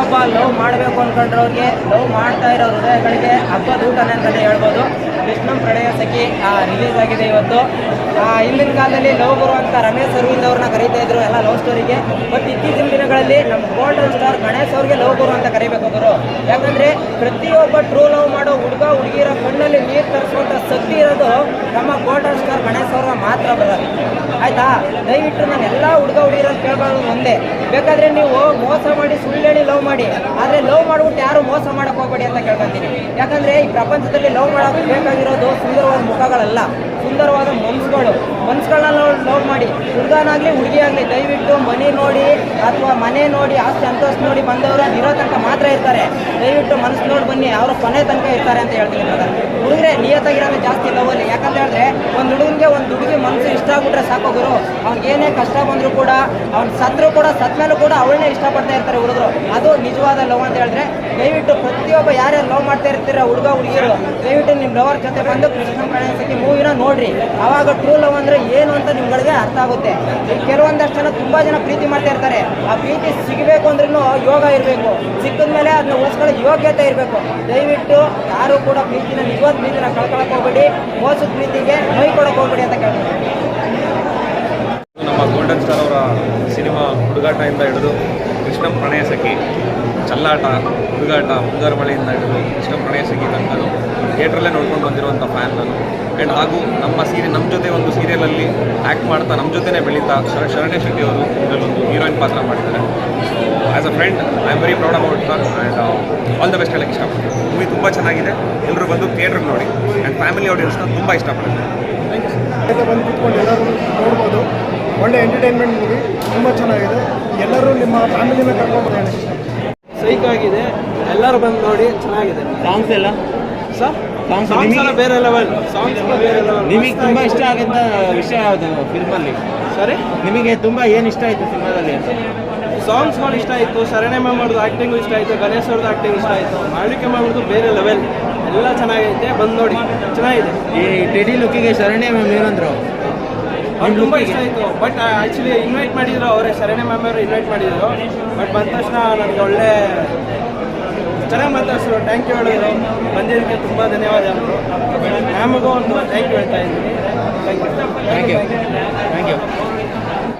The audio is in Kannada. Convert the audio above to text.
ಪ್ರತಿಯೊಬ್ಬ ಲವ್ ಮಾಡಬೇಕು ಅನ್ಕೊಂಡ್ರವ್ರಿಗೆ ಲವ್ ಮಾಡ್ತಾ ಇರೋ ಹೃದಯಗಳಿಗೆ ಹಬ್ಬದ ಊಟನೇ ಅಂತಲೇ ಹೇಳ್ಬೋದು. ವಿಷ್ಣು ಪ್ರಣಯ ಸಖಿ ರಿಲೀಸ್ ಆಗಿದೆ ಇವತ್ತು. ಹಿಂದಿನ ಕಾಲದಲ್ಲಿ ಲವ್ ಗುರು ಅಂತ ರಮೇಶ್ ಅರವಿಂದ್ ಅವ್ರನ್ನ ಕರೀತಾ ಇದ್ರು, ಎಲ್ಲ ಲವ್ ಸ್ಟೋರಿಗೆ ಬಟ್ ಇತ್ತೀಚಿನ ದಿನಗಳಲ್ಲಿ ನಮ್ಮ ಗೋಲ್ಡನ್ ಸ್ಟಾರ್ ಗಣೇಶ್ ಅವ್ರಿಗೆ ಲವ್ ಗುರು ಅಂತ ಕರಿಬೇಕು ಗುರು. ಯಾಕಂದ್ರೆ ಪ್ರತಿಯೊಬ್ಬ ಟ್ರೂ ಲವ್ ಮಾಡೋ ಹುಡುಗ ಹುಡುಗಿರ ಕಣ್ಣಲ್ಲಿ ನೀರು ತರಿಸುವಂಥ ಶಕ್ತಿ ಇರೋದು ನಮ್ಮ ಗೋಲ್ಡನ್ ಗಣೇಶ್ ಮಾತ್ರ ಬರೋದು. ಆಯ್ತಾ? ದಯವಿಟ್ಟು ನಾನು ಎಲ್ಲ ಹುಡುಗ ಹುಡುಗಿರೋ ಕೇಳ್ಕೊಳ್ಳೋದು ಒಂದೇ. ಬೇಕಾದ್ರೆ ನೀವು ಮೋಸ ಮಾಡಿ ಸುಳ್ಳು ಲವ್ ಮಾಡಿ. ಆದರೆ ಲವ್ ಮಾಡ್ಬಿಟ್ಟು ಯಾರು ಮೋಸ ಮಾಡೋಕ್ಕೆ ಹೋಗ್ಬೇಡಿ ಅಂತ ಕೇಳ್ಕೊಂತೀನಿ. ಯಾಕಂದರೆ ಈ ಪ್ರಪಂಚದಲ್ಲಿ ಲವ್ ಮಾಡೋದು ಬೇಕಾಗಿರೋದು ಸುಂದರವಾದ ಮುಖಗಳಲ್ಲ. ಸುಂದರವಾದ ಮನ್ಸುಗಳು. ಮನ್ಸುಗಳನ್ನ ಲವ್ ಮಾಡಿ. ಹುಡುಗನಾಗಲಿ ಹುಡುಗಿ ಆಗಲಿ ದಯವಿಟ್ಟು ಮನೆ ನೋಡಿ ಅಥವಾ ಮನೆ ನೋಡಿ, ಆಸ್ತಿ ಸಂತೋಷ ನೋಡಿ ಬಂದವರು ಇರೋ ತನಕ ಮಾತ್ರ ಇರ್ತಾರೆ. ದಯವಿಟ್ಟು ಮನಸ್ಸು ನೋಡಿ ಬನ್ನಿ, ಅವರು ಕೊನೆ ತನಕ ಇರ್ತಾರೆ ಅಂತ ಹೇಳ್ತೀನಿ ಬ್ರದರ್ ಹುಡುಗರೆ, ನಿಯತ್ತಾಗಿರೋದು ಜಾಸ್ತಿ ಲವಲ್ಲಿ ಯಾಕಂತ ಹೇಳಿದ್ರೆ, ಒಂದು ಹುಡುಗನಿಗೆ ಒಂದು ಹುಡುಗಿ ಮನಸ್ಸು ಇಷ್ಟ ಆಗ್ಬಿಟ್ರೆ ಸಾಕೋಗರು ಗುರು. ಅವ್ನಿಗೆ ಏನೇ ಕಷ್ಟ ಬಂದರೂ ಕೂಡ, ಅವ್ನು ಸತ್ರು ಕೂಡ, ಸತ್ ಮೇಲೂ ಕೂಡ ಅವಳನ್ನೇ ಇಷ್ಟಪಡ್ತಾ ಇರ್ತಾರೆ ಹುಡುಗರು. ಅದು ನಿಜವಾದ ಲವ್ ಅಂತ ಹೇಳಿದ್ರೆ, ದಯವಿಟ್ಟು ಪ್ರತಿಯೊಬ್ಬ ಯಾರ್ಯಾರು ಲವ್ ಮಾಡ್ತಾ ಇರ್ತೀರ ಹುಡುಗ ಹುಡುಗಿಯರು ದಯವಿಟ್ಟು ನಿಮ್ಮ ಲವರ್ ಜೊತೆ ಬಂದು ಕೃಷ್ಣ ಪ್ರಣಯಸಕ್ಕೆ ಮೂವಿನ ನೋಡ್ರಿ. ಅವಾಗ ಟ್ರೂ ಲವ್ ಅಂದ್ರೆ ಏನು ಅಂತ ನಿಮ್ಗಳಿಗೆ ಅರ್ಥ ಆಗುತ್ತೆ. ಕೆಲವೊಂದಷ್ಟು ಜನ ತುಂಬಾ ಜನ ಪ್ರೀತಿ ಮಾಡ್ತಾ ಇರ್ತಾರೆ. ಆ ಪ್ರೀತಿ ಸಿಗಬೇಕು ಅಂದ್ರೂ ಯೋಗ ಇರಬೇಕು. ಸಿಕ್ಕಿದ ಮೇಲೆ ಅದನ್ನ ಉಳಿಸ್ಕೊಳ್ಳೋ ಯೋಗ್ಯತೆ ಇರಬೇಕು. ದಯವಿಟ್ಟು ಯಾರು ಕೂಡ ಪ್ರೀತಿನ, ನಿಜವಾದ ಪ್ರೀತಿನ ಕಳ್ಕೊಳಕ್ ಹೋಗ್ಬೇಡಿ. ಮೋಸದ ಪ್ರೀತಿಗೆ ಮೈ ಕೊಡಕ್ ಹೋಗ್ಬೇಡಿ ಅಂತ ಕೇಳ್ತೀನಿ. ನಮ್ಮ ಗೋಲ್ಡನ್ ಸ್ಟಾರ್ ಅವರ ಸಿನಿಮಾ ಹುಡುಗಾಟದಿಂದ ಹಿಡಿದು ಕೃಷ್ಣ ಪ್ರಣಯ ಸಖಿ ಚಲ್ಲಾಟ, ಹುಡುಗಾಟ, ಮುಂಗಾರು ಮಳೆಯಿಂದ ಹಿಡಿದು ಕೃಷ್ಣ ಪ್ರಣಯ ಸಖಿ ತನಕ ಥಿಯೇಟ್ರಲ್ಲೇ ನೋಡ್ಕೊಂಡು ಬಂದಿರುವಂಥ ಫ್ಯಾನ್ ನಾನು. ಆ್ಯಂಡ್ ಹಾಗೂ ನಮ್ಮ ಸೀರೆ ನಮ್ಮ ಜೊತೆ ಒಂದು ಸೀರಿಯಲಲ್ಲಿ ಆ್ಯಕ್ಟ್ ಮಾಡ್ತಾ ನಮ್ಮ ಜೊತೆನೇ ಬೆಳೀತಾ ಶರ ಶರಣ್ಯ ಶೆಟ್ಟಿ ಅವರು ಇದರಲ್ಲೊಂದು ಹೀರೋಯಿನ್ ಪಾತ್ರ ಮಾಡ್ತಾರೆ. So as a friend I am very proud about sir and all the best ಹೇಳಕ್ಕೆ ಇಷ್ಟಪಡ್ತೀನಿ. ಮೂವಿ ತುಂಬ ಚೆನ್ನಾಗಿದೆ. ಎಲ್ಲರೂ ಬಂದು ಥಿಯೇಟ್ರಿಗೆ ನೋಡಿ. ಆ್ಯಂಡ್ ಫ್ಯಾಮಿಲಿ ಆಡಿಯನ್ಸ್ನ ತುಂಬ ಇಷ್ಟಪಡ್ತೀನಿ. ಬಂದು ಕೂತ್ಕೊಂಡು ಎಲ್ಲರೂ ನೋಡ್ಬೋದು. ಒಳ್ಳೆ ಎಂಟರ್ಟೈನ್ಮೆಂಟ್ ಮೂವಿ ತುಂಬ ಚೆನ್ನಾಗಿದೆ. ಎಲ್ಲರೂ ನಿಮ್ಮ ಫ್ಯಾಮಿಲಿನ ಕರ್ಕೊಂಡು ಸೈಕ್ ಆಗಿದೆ. ಎಲ್ಲರೂ ಬಂದು ನೋಡಿ ಚೆನ್ನಾಗಿದೆ. ಸಾಂಗ್ಸ್ ಎಲ್ಲ? ಸರ್ ಸಾಂಗ್ಸ್ ಬೇರೆ ಲೆವೆಲ್ ಸಾಂಗ್ಸ್ ಬೇರೆ ಲೆವೆಲ್ ನಿಮಗೆ ತುಂಬಾ ಇಷ್ಟ ಆಗಿದ್ದ ವಿಷಯ ಯಾವುದು ಫಿಲ್ಮಲ್ಲಿ ಸರಿ ನಿಮಗೆ ತುಂಬಾ ಏನು ಇಷ್ಟ ಆಯಿತು ಸಿನಿಮಾದಲ್ಲಿ ಸಾಂಗ್ಸ್ಗಳು ಇಷ್ಟ ಆಯಿತು ಶರಣೆ ಮಾಡೋದು ಆ್ಯಕ್ಟಿಂಗು ಇಷ್ಟ ಆಯಿತು ಗಣೇಶ್ ಅವ್ರದ್ದು ಆ್ಯಕ್ಟಿಂಗ್ ಇಷ್ಟ ಆಯಿತು ಮಾಳಿಕೆ ಮಾಡೋದು ಬೇರೆ ಲೆವೆಲ್ ಎಲ್ಲ ಚೆನ್ನಾಗೈತೆ ಬಂದು ನೋಡಿ. ಚೆನ್ನಾಗಿದೆ. ಈ ಟೆಡಿ ಲುಕ್ಕಿಗೆ ಶರಣೆ ಮ್ಯಾಮ್ ಏನಂದ್ರು? ಅವ್ರು ತುಂಬ ಇಷ್ಟ ಆಯಿತು. ಬಟ್ ಆ್ಯಕ್ಚುಲಿ ಇನ್ವೈಟ್ ಮಾಡಿದ್ರು ಅವರೇ ಶರಣೆ ಮ್ಯಾಮ್ ಅವರು ಇನ್ವೈಟ್ ಮಾಡಿದ್ರು. ಬಟ್ ಬಂದ ತಕ್ಷಣ ನನಗೆ ಒಳ್ಳೆ ಚೆನ್ನಾಗಿ ಮಾತಾಡ್ಸಿದ್ರು ಥ್ಯಾಂಕ್ ಯು ಹೇಳಿದ್ರು. ಬಂದಿದ್ದಕ್ಕೆ ತುಂಬ ಧನ್ಯವಾದ ಮ್ಯಾಮ್ಗೂ ಒಂದು ಥ್ಯಾಂಕ್ ಯು ಹೇಳ್ತಾ ಇದ್ದೀನಿ. Thank you thank you